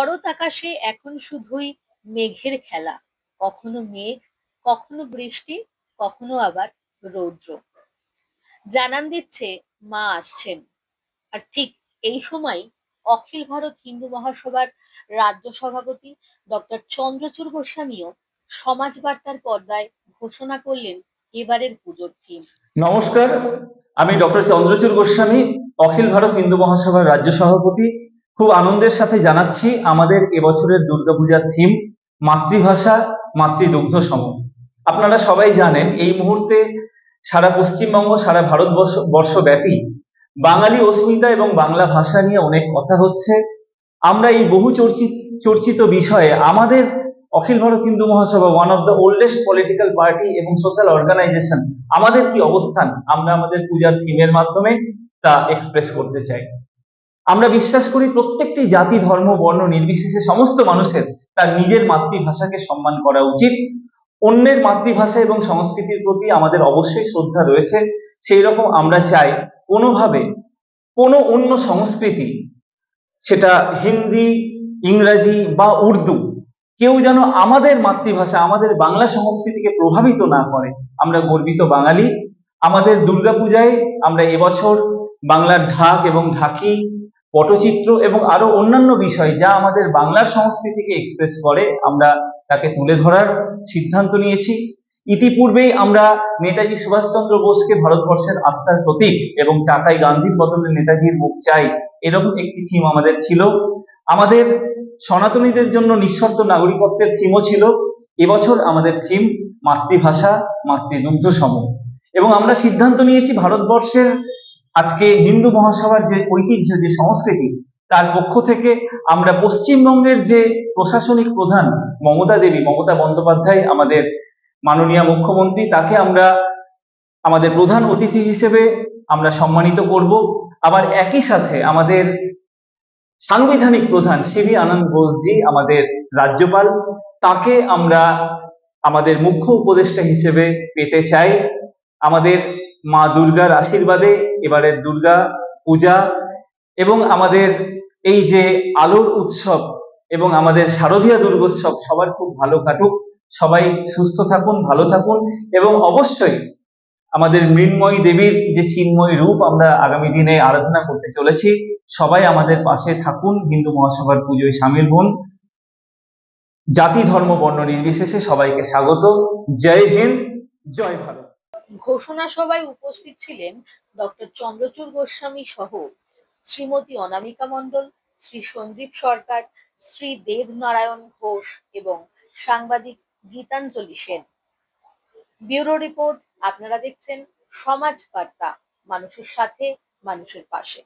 শরৎ আকাশে এখন শুধুই মেঘের খেলা। কখনো মেঘ, কখনো বৃষ্টি, কখনো আবার রৌদ্র। জানান দিচ্ছে, মা আসছেন। আর ঠিক এই সময় অখিল ভারত হিন্দু মহাসভার রাজ্য সভাপতি ডক্টর চন্দ্রচূড় গোস্বামীও সমাজ বার্তার পর্দায় ঘোষণা করলেন এবারের পুজোর থিম নমস্কার, আমি ডক্টর চন্দ্রচূড় গোস্বামী, অখিল ভারত হিন্দু মহাসভার রাজ্য সভাপতি খুব আনন্দের সাথে জানাচ্ছি আমাদের এবছরের দুর্গাপূজার থিম মাতৃভাষা মাতৃদুগ্ধ সম আপনারা সবাই জানেন এই মুহূর্তে সারা পশ্চিমবঙ্গ, সারা ভারতবর্ষ, বর্ষব্যাপী বাঙালি অস্মিতা এবং বাংলা ভাষা নিয়ে অনেক কথা হচ্ছে। আমরা এই বহু চর্চিত চর্চিত বিষয়ে আমাদের Akhil Bharat Hindu Mahasabha one of the oldest political party এবং সোশ্যাল অর্গানাইজেশন আমাদের কি অবস্থান? আমরা আমাদের পূজার থিমের মাধ্যমে তা এক্সপ্রেস করতে চাই। আমরা বিশ্বাস করি প্রত্যেকটি জাতি, ধর্ম, বর্ণ, নির্বিশেষে সমস্ত মানুষের তার নিজের মাতৃভাষাকে সম্মান করা উচিত। অন্যের মাতৃভাষা এবং সংস্কৃতির প্রতি আমাদের অবশ্যই শ্রদ্ধা রয়েছে। সেই রকম আমরা চাই কোনোভাবে কোনো অন্য সংস্কৃতি, সেটা হিন্দি, ইংরাজি বা উর্দু, কেউ যেন আমাদের মাতৃভাষা, আমাদের বাংলা সংস্কৃতিকে প্রভাবিত না করে। আমরা গর্বিত বাঙালি। আমাদের দুর্গাপূজায় আমরা এবছর বাংলার ঢাক এবং ঢাকি পটচিত্র এবং আরও অন্যান্য বিষয় যা আমাদের বাংলার সংস্কৃতিকে এক্সপ্রেস করে, আমরা তাকে তুলে ধরার সিদ্ধান্ত নিয়েছি। ইতিপূর্বেই আমরা নেতাজি সুভাষচন্দ্র বোসকে ভারতবর্ষের আত্মার প্রতীক এবং টাকাই গান্ধীর বদলে নেতাজির মুখ চাই, এরকম একটি থিম আমাদের ছিল। আমাদের সনাতনীদের জন্য নিঃশর্ত নাগরিকত্বের থিমও ছিল। এবছর আমাদের থিম মাতৃভাষা, মাতৃদুগ্ধ সম এবং আমরা সিদ্ধান্ত নিয়েছি ভারতবর্ষের আজকে হিন্দু মহাসভার যে ঐতিহ্য, যে সংস্কৃতি, তার পক্ষ থেকে আমরা পশ্চিমবঙ্গের যে প্রশাসনিক প্রধান মমতা দেবী, মমতা বন্দ্যোপাধ্যায়, আমাদের মাননীয় মুখ্যমন্ত্রী, তাকে আমরা আমাদের প্রধান অতিথি হিসেবে আমরা সম্মানিত করব। আবার একই সাথে আমাদের সাংবিধানিক প্রধান সিভি আনন্দ বোসজি, আমাদের রাজ্যপাল, তাকে আমরা আমাদের মুখ্য উপদেষ্টা হিসেবে পেতে চাই। আমাদের মা দুর্গার আশীর্বাদে, এবারের দুর্গা পূজা এবং আমাদের এই যে আলোর উৎসব এবং আমাদের শারদীয়া দুর্গোৎসব সবার খুব ভালো কাটুক। সবাই সুস্থ থাকুন, ভালো থাকুন এবং অবশ্যই আমাদের মৃন্ময়ী দেবীর যে চিন্ময় রূপ আমরা আগামী দিনে আরাধনা করতে চলেছি, সবাই আমাদের পাশে থাকুন, হিন্দু মহাসভার পুজোয় সামিল হন। জাতি, ধর্ম, বর্ণ নির্বিশেষে সবাইকে স্বাগত। জয় হিন্দ, জয় ভারত। ঘোষণা সভায় উপস্থিত ছিলেন ডক্টর চন্দ্রচূড় গোস্বামী সহ শ্রীমতী অনামিকা মণ্ডল, শ্রী সঞ্জীব সরকার, শ্রী দেব নারায়ণ ঘোষ এবং সাংবাদিক গীতাঞ্জলি সেন। ব্যুরো রিপোর্ট আপনারা দেখছেন সমাজ বার্তা, মানুষের সাথে, মানুষের পাশে।